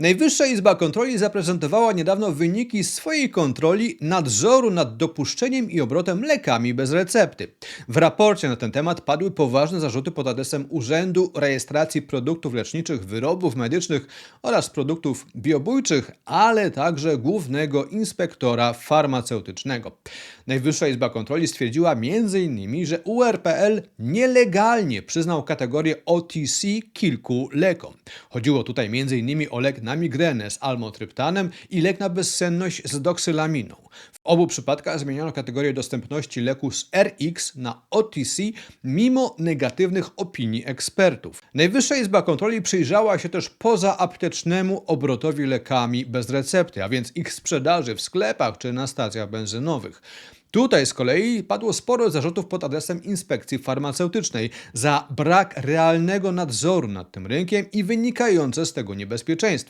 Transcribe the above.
Najwyższa Izba Kontroli zaprezentowała niedawno wyniki swojej kontroli nadzoru nad dopuszczeniem i obrotem lekami bez recepty. W raporcie na ten temat padły poważne zarzuty pod adresem Urzędu Rejestracji Produktów Leczniczych, Wyrobów Medycznych oraz Produktów Biobójczych, ale także Głównego Inspektora Farmaceutycznego. Najwyższa Izba Kontroli stwierdziła m.in., że URPL nielegalnie przyznał kategorię OTC kilku lekom. Chodziło tutaj m.in. o lek na migrenę z almotryptanem i lek na bezsenność z doksylaminą. W obu przypadkach zmieniono kategorię dostępności leku z RX na OTC mimo negatywnych opinii ekspertów. Najwyższa Izba Kontroli przyjrzała się też pozaaptecznemu obrotowi lekami bez recepty, a więc ich sprzedaży w sklepach czy na stacjach benzynowych. Tutaj z kolei padło sporo zarzutów pod adresem inspekcji farmaceutycznej za brak realnego nadzoru nad tym rynkiem i wynikające z tego niebezpieczeństwa.